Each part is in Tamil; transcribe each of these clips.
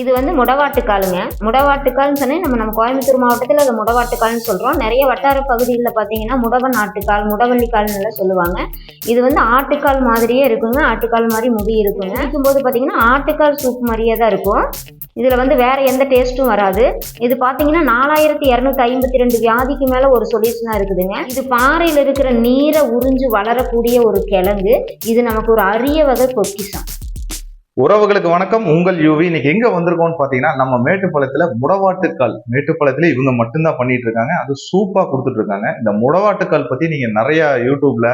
இது வந்து முடவாட்டுக்காலுங்க. முடவாட்டுக்கால்னு சொன்னே நம்ம நம்ம கோயம்புத்தூர் மாவட்டத்தில் அதை முடவாட்டுக்கால்னு சொல்கிறோம் நிறைய வட்டார பகுதியில் பார்த்தீங்கன்னா முடவன் ஆட்டுக்கால் முடவள்ளிக்கால்னு எல்லாம் சொல்லுவாங்க. இது வந்து ஆட்டுக்கால் மாதிரியே இருக்குங்க. ஆட்டுக்கால் மாதிரி முடி இருக்குங்க. இருக்கும்போது பார்த்தீங்கன்னா ஆட்டுக்கால் சூப் மாதிரியே தான் இருக்கும். இதில் வந்து வேற எந்த டேஸ்ட்டும் வராது. இது பார்த்தீங்கன்னா நாலாயிரத்தி இரநூத்தி ஐம்பத்தி ரெண்டு வியாதிக்கு மேலே ஒரு சொல்யூஷனாக இருக்குதுங்க. இது பாறையில் இருக்கிற நீரை உறிஞ்சு வளரக்கூடிய ஒரு கிழங்கு. இது நமக்கு ஒரு அரிய வகை பொக்கிஷம். உறவுகளுக்கு வணக்கம். உங்கள் யூவி இன்னைக்கு எங்க வந்திருக்கோம்னு பாத்தீங்கன்னா நம்ம மேட்டுப்பாளையத்துல முடவாட்டுக்கால். மேட்டுப்பாளையத்துல இவங்க மட்டும்தான் பண்ணிட்டு இருக்காங்க அது சூப்பா கொடுத்துட்டு இருக்காங்க இந்த முடவாட்டுக்கால் பத்தி நீங்க நிறைய யூடியூப்ல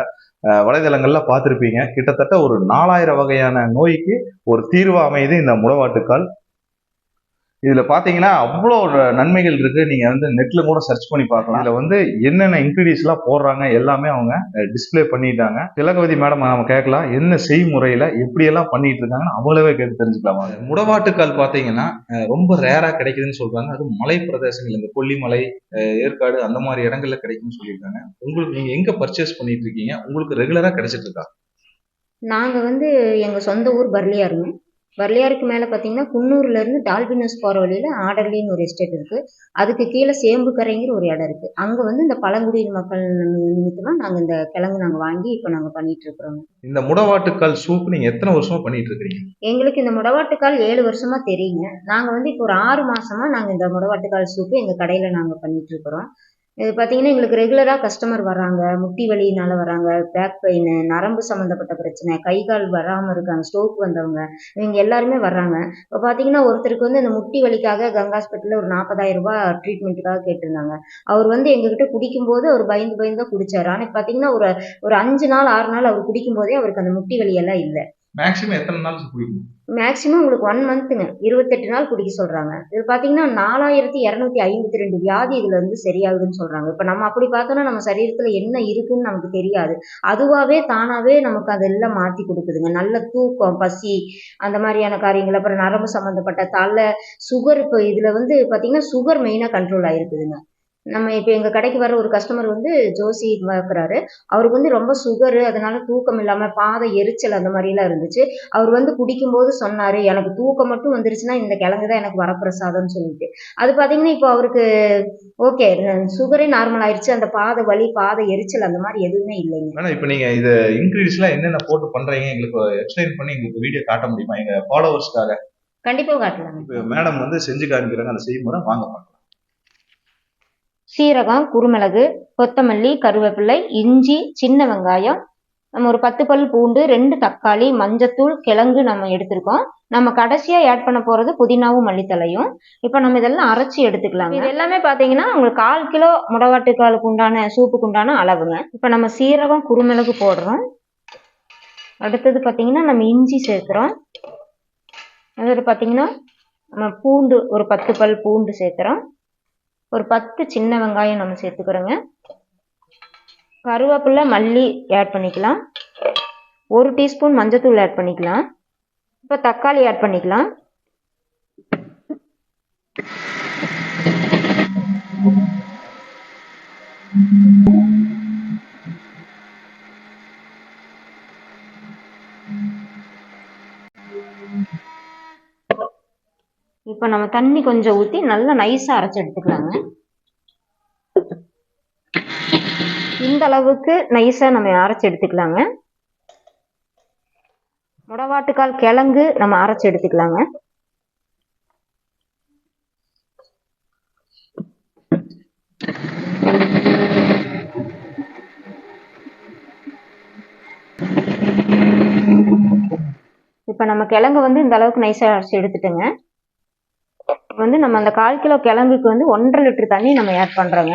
வலைதளங்கள்ல பார்த்திருப்பீங்க கிட்டத்தட்ட ஒரு நாலாயிரம் வகையான நோய்க்கு ஒரு தீர்வு அமையுது இந்த முடவாட்டுக்கால். இதுல பாத்தீங்கன்னா அவ்வளோ நன்மைகள் இருக்கு. நீங்க வந்து நெட்ல கூட சர்ச் பண்ணி பார்க்கலாம். இதுல வந்து என்னென்ன இன்கிரீடியன்ஸ் எல்லாம் போடுறாங்க எல்லாமே அவங்க டிஸ்ப்ளே பண்ணிட்டாங்க. திலகவதி மேடம் நம்ம கேட்கலாம். என்ன செய்முறையில எப்படி எல்லாம் பண்ணிட்டு இருக்காங்கன்னு அவங்களவே கேட்டு தெரிஞ்சுக்கலாமா முடவாட்டுக்கால் பாத்தீங்கன்னா அஹ், ரொம்ப ரேரா கிடைக்குதுன்னு சொல்றாங்க. அது மலை பிரதேசங்கள் இந்த கொல்லிமலை ஏற்காடு அந்த மாதிரி இடங்கள்ல கிடைக்கும்னு சொல்லியிருக்காங்க. உங்களுக்கு நீங்க எங்க பர்ச்சேஸ் பண்ணிட்டு இருக்கீங்க உங்களுக்கு ரெகுலரா கிடைச்சிட்டு இருக்கா? நாங்கள் வந்து எங்கள் சொந்த ஊர் பர்லியாருங்க பர்லியாருக்கு மேலே பார்த்தீங்கன்னா குன்னூர்லேருந்து டால்பினஸ் போகிற வழியில் ஆடர்லின்னு ஒரு எஸ்டேட் இருக்குது அதுக்கு கீழே சேம்புக்கரைங்கிற ஒரு இடம் இருக்குது அங்கே வந்து இந்த பழங்குடியின மக்கள் நிமித்தமாக நாங்கள் இந்த கிழங்கு நாங்கள் வாங்கி இப்போ நாங்கள் பண்ணிட்டு இருக்கிறோங்க. இந்த முடவாட்டுக்கால் சூப் நீங்க எத்தனை வருஷமா பண்ணிட்டு இருக்கீங்க எங்களுக்கு இந்த முடவாட்டுக்கால் ஏழு வருஷமா தெரியுங்க. நாங்கள் வந்து இப்போ ஒரு ஆறு மாசமா நாங்கள் இந்த முடவாட்டுக்கால் சூப்பு எங்கள் கடையில் நாங்கள் பண்ணிட்டு இருக்கிறோம். இது பார்த்தீங்கன்னா எங்களுக்கு ரெகுலராக கஸ்டமர் வராங்க முட்டி வலியினால வராங்க பேக் பெயின் நரம்பு சம்மந்தப்பட்ட பிரச்சனை கை கால் வராமல் இருக்காங்க ஸ்ட்ரோக் வந்தவங்க இவங்க எல்லாருமே வர்றாங்க. இப்போ பார்த்தீங்கன்னா ஒருத்தருக்கு வந்து இந்த முட்டி வலிக்காக கங்கா ஹாஸ்பிட்டலில் ஒரு நாற்பதாயிரம் ரூபாய் ட்ரீட்மெண்ட்டுக்காக கேட்டிருந்தாங்க. அவர் வந்து எங்ககிட்ட குடிக்கும்போது அவர் பயந்து பயந்து தான் குடித்தார் ஆனால் பார்த்தீங்கன்னா ஒரு ஒரு அஞ்சு நாள் ஆறு நாள் அவர் குடிக்கும்போதே அவருக்கு அந்த முட்டி வலி எல்லாம் இல்லை. மேக்ஸிமம் எத்தனை நாள் குடிக்கணும்? மேக்ஸிமம் உங்களுக்கு ஒன் மந்த்துங்க இருபத்தெட்டு நாள் குடிக்க சொல்கிறாங்க இது பார்த்தீங்கன்னா நாலாயிரத்தி இரநூத்தி ஐம்பத்தி ரெண்டு வியாதி இதில் வந்து சரியாகுதுன்னு சொல்றாங்க. இப்போ நம்ம அப்படி பார்த்தோன்னா நம்ம சரீரத்தில் என்ன இருக்குன்னு நமக்கு தெரியாது. அதுவாகவே தானாகவே நமக்கு அதெல்லாம் மாற்றி கொடுக்குதுங்க. நல்ல தூக்கம் பசி அந்த மாதிரியான காரியங்கள். அப்புறம் நரம்பு சம்மந்தப்பட்ட தலை சுகர் இப்போ இதில் வந்து பார்த்தீங்கன்னா சுகர் மெயினாக கண்ட்ரோல் ஆகிருக்குதுங்க நம்ம இப்போ எங்கள் கடைக்கு வர ஒரு கஸ்டமர் வந்து ஜோசி பார்க்குறாரு அவருக்கு வந்து ரொம்ப சுகரு அதனால தூக்கம் இல்லாமல் பாதை எரிச்சல் அந்த மாதிரிலாம் இருந்துச்சு. அவர் வந்து குடிக்கும்போது சொன்னார் எனக்கு தூக்கம் மட்டும் வந்துருச்சுன்னா இந்த கிழங்கு தான் எனக்கு வரப்பிரசாதம்னு சொல்லிட்டு. அது பார்த்தீங்கன்னா இப்போ அவருக்கு ஓகே சுகரே நார்மல் ஆயிடுச்சு அந்த பாதை வலி பாதை எரிச்சல் அந்த மாதிரி எதுவுமே இல்லைங்க. மேடம் இப்போ நீங்க இது இன்கிரீடியன்ஸ்லாம் என்னென்ன போட்டு பண்றீங்க? எங்களுக்கு எக்ஸ்பிளைன் பண்ணி எங்களுக்கு வீடியோ காட்ட முடியுமா? எங்க ஃபாலோவர்ஸ்க்காக கண்டிப்பாக இப்போ மேடம் வந்து செஞ்சு காமிக்கிறாங்க அந்த செய்முறை வாங்க சீரகம் குருமிளகு கொத்தமல்லி கருவேப்பிலை இஞ்சி சின்ன வெங்காயம் நம்ம ஒரு பத்து பல் பூண்டு ரெண்டு தக்காளி மஞ்சத்தூள் கிழங்கு நம்ம எடுத்திருக்கோம். நம்ம கடைசியாக ஆட் பண்ண போகிறது புதினாவும் மல்லித்தலையும். இப்போ நம்ம இதெல்லாம் அரைச்சி எடுத்துக்கலாம் இது எல்லாமே பார்த்தீங்கன்னா உங்களுக்கு கால் கிலோ முடவாட்டுக்காலுக்கு உண்டான சூப்புக்கு உண்டான அளவுங்க. இப்போ நம்ம சீரகம் குருமிளகு போடுறோம். அடுத்தது பார்த்தீங்கன்னா நம்ம இஞ்சி சேர்க்குறோம். அடுத்தது பார்த்தீங்கன்னா நம்ம பூண்டு ஒரு பத்து பல் பூண்டு சேர்க்குறோம். ஒரு பத்து சின்ன வெங்காயம் நம்ம சேர்த்துக்கிறோங்க. கருவேப்பிலை மல்லி ஆட் பண்ணிக்கலாம். ஒரு டீஸ்பூன் மஞ்சத்தூள் ஆட் பண்ணிக்கலாம். இப்போ தக்காளி ஆட் பண்ணிக்கலாம். இப்போ நம்ம தண்ணி கொஞ்சம் ஊற்றி நல்லா நைஸாக அரைச்சி எடுத்துக்கலாங்க. இந்த அளவுக்கு நைஸாக நம்ம அரைச்சி எடுத்துக்கலாங்க. முடவாட்டுக்கால் கிழங்கு நம்ம அரைச்சி எடுத்துக்கலாங்க. இப்போ நம்ம கிழங்கு வந்து இந்த அளவுக்கு நைஸாக அரைச்சி எடுத்துட்டோங்க. வந்து நம்ம அந்த கால் கிலோ கிழங்குக்கு வந்து ஒன்றரை லிட்டர் தண்ணி நம்ம ஆட் பண்ணுறோங்க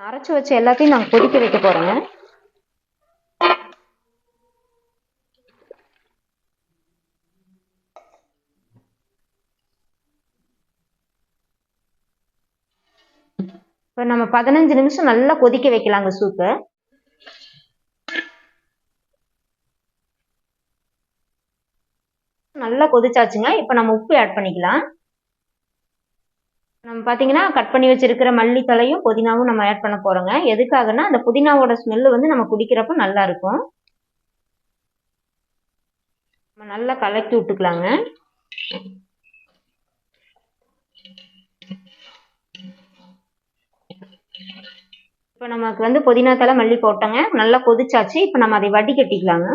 அரைச்சி வச்ச எல்லாத்தையும் நாங்கள் கொதிக்க வைக்க போகிறோங்க இப்போ நம்ம பதினஞ்சு நிமிஷம் நல்லா கொதிக்க வைக்கலாங்க சூப்பை நல்லா கொதிச்சாச்சுங்க. இப்போ நம்ம உப்பு ஆட் பண்ணிக்கலாம். நம்ம பார்த்தீங்கன்னா கட் பண்ணி வச்சிருக்கிற மல்லித்தலையும் புதினாவும் நம்ம ஆட் பண்ண போறோங்க. எதுக்காகனா அந்த புதினாவோட ஸ்மெல்லு வந்து நம்ம குடிக்கிறப்ப நல்லா இருக்கும். நம்ம நல்லா கலக்கி விட்டுக்கலாங்க. இப்போ நமக்கு வந்து புதினா தலை மல்லி போட்டோங்க. நல்லா கொதிச்சாச்சு. இப்போ நம்ம அதை வடிகட்டிக்கலாங்க.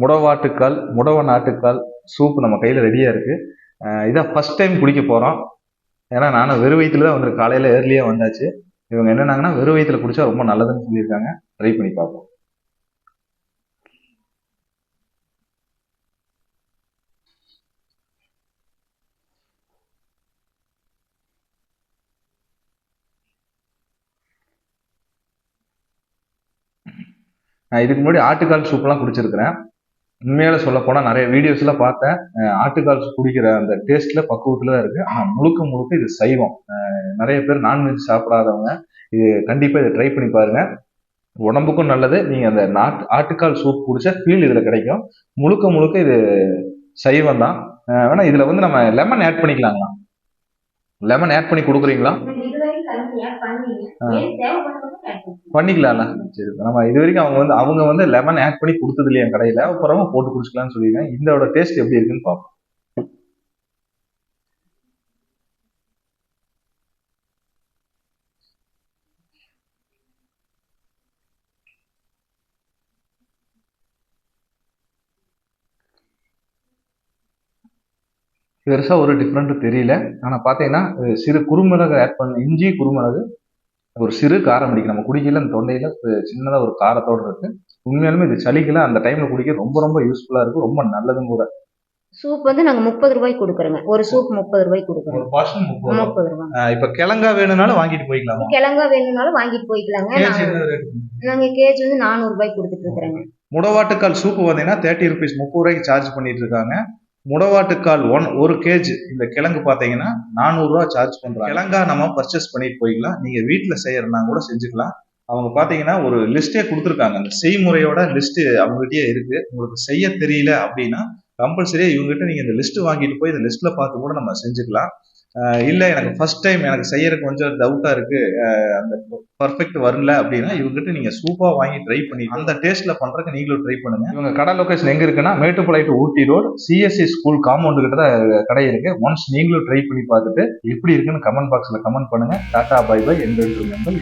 முடவாட்டுக்கால் முடவ நாட்டுக்கால் சூப் நம்ம கையில் ரெடியாக இருக்கு. இதான் ஃபஸ்ட் டைம் குடிக்க போகிறோம் ஏன்னா நானும் வெறும் வயிற்றுல தான் வந்து காலையில் ஏர்லியாக வந்தாச்சு. இவங்க என்னன்னாங்கன்னா வெறும் வயிற்றுல குடிச்சா ரொம்ப நல்லதுன்னு சொல்லியிருக்காங்க. ட்ரை பண்ணி பார்ப்போம். நான் இதுக்கு முன்னாடி ஆட்டுக்கால் சூப்லாம் குடிச்சிருக்கிறேன். உண்மையால சொல்ல போனா நிறைய வீடியோஸ்ல பார்த்தேன். ஆட்டுக்கால் குடிக்கிற அந்த டேஸ்ட்ல பக்குவத்துல தான் இருக்கு. ஆனால் முழுக்க முழுக்க இது சைவம். நிறைய பேர் நான்வெஜ் சாப்பிடாதவங்க இது கண்டிப்பா இதை ட்ரை பண்ணி பாருங்க. உடம்புக்கும் நல்லது. நீங்க அந்த நாட்டு ஆட்டுக்கால் சூப் குடிச்ச ஃபீல் இதுல கிடைக்கும். முழுக்க முழுக்க இது சைவம் தான். வேணா இதுல வந்து நம்ம லெமன் ஆட் பண்ணிக்கலாங்களா? லெமன் ஆட் பண்ணி கொடுக்குறீங்களா? பண்ணிக்கலாம்ல. சரி நம்ம இது வரைக்கும் அவங்க வந்து அவங்க வந்து லெமன் ஆட் பண்ணி கொடுத்தது இல்லையா கடையில? அப்புறமா போட்டு குடிச்சுக்கலாம்னு சொல்லியிருக்கேன். இதோட டேஸ்ட் எப்படி இருக்குன்னு பார்ப்போம். பெருசா ஒரு டிஃப்ரெண்ட் தெரியல. ஆனா பாத்தீங்கன்னா அஹ் சிறு குறுமிளகு ஆட் பண்ண இஞ்சி குறுமிளகு ஒரு சிறு காரம் அடிக்கும் நம்ம குடிக்கல அந்த தொண்டையில அஹ் சின்னதா ஒரு காரத்தோட இருக்கு. உண்மையாலுமே இது சளிக்கெல்லாம் அந்த டைம்ல குடிக்க ரொம்ப ரொம்ப யூஸ்ஃபுல்லா இருக்கு. ரொம்ப நல்லதும் கூட. சூப் வந்து நாங்க முப்பது ரூபாய்க்கு கொடுக்குறோங்க. ஒரு சூப் முப்பது ரூபாய்க்கு கொடுக்குறோம் முப்பது ரூபா. முப்பது ரூபாய் இப்ப கிழங்கா வேணும்னாலும் வாங்கிட்டு போய்க்கலாமா? கிழங்கா வேணும்னாலும் வாங்கிட்டு போய்க்கலாங்க. நாங்க- கேஜி வந்து நானூறு ரூபாய்க்கு கொடுத்துட்டு இருக்கிறோங்க. முடவாட்டுக்கால் சூப்பு பார்த்தீங்கன்னா தேர்ட்டி ருபீஸ் முப்பது ரூபாய்க்கு சார்ஜ் பண்ணிட்டு இருக்காங்க. முடவாட்டுக்கால் ஒன் ஒரு கேஜ் இந்த கிழங்கு பார்த்தீங்கன்னா நானூறுரூவா சார்ஜ் பண்றாங்க. கிழங்கா நம்ம பர்ச்சேஸ் பண்ணிட்டு போய்க்கலாம். நீங்க வீட்டில் செய்யறதுனா கூட செஞ்சுக்கலாம். அவங்க பார்த்தீங்கன்னா ஒரு லிஸ்டே கொடுத்துருக்காங்க. அந்த செய்முறையோட லிஸ்ட் அவங்ககிட்டயே இருக்கு. உங்களுக்கு செய்ய தெரியல அப்படின்னா கம்பல்சரியா இவங்ககிட்ட நீங்க இந்த லிஸ்ட் வாங்கிட்டு போய் இந்த லிஸ்ட்ல பார்த்து கூட நம்ம செஞ்சுக்கலாம். இல்லை எனக்கு ஃபர்ஸ்ட் டைம் எனக்கு செய்யறதுக்கு கொஞ்சம் டவுட்டா இருக்கு. அந்த பர்ஃபெக்ட் வரல அப்படின்னா இவங்ககிட்ட நீங்க சூப்பா வாங்கி ட்ரை பண்ணி அந்த டேஸ்ட்ல பண்றதுக்கு நீங்களும் ட்ரை பண்ணுங்க. இவங்க கடை லொக்கேஷன் எங்க இருக்குன்னா Mettupalayam Ooty road CSC school compound கிட்ட தான் கடை இருக்கு. ஒன்ஸ் நீங்களும் ட்ரை பண்ணி பார்த்துட்டு எப்படி இருக்குன்னு கமெண்ட் பாக்ஸ்ல கமெண்ட் பண்ணுங்க. டாட்டா பை பை எங்கள் நண்பர்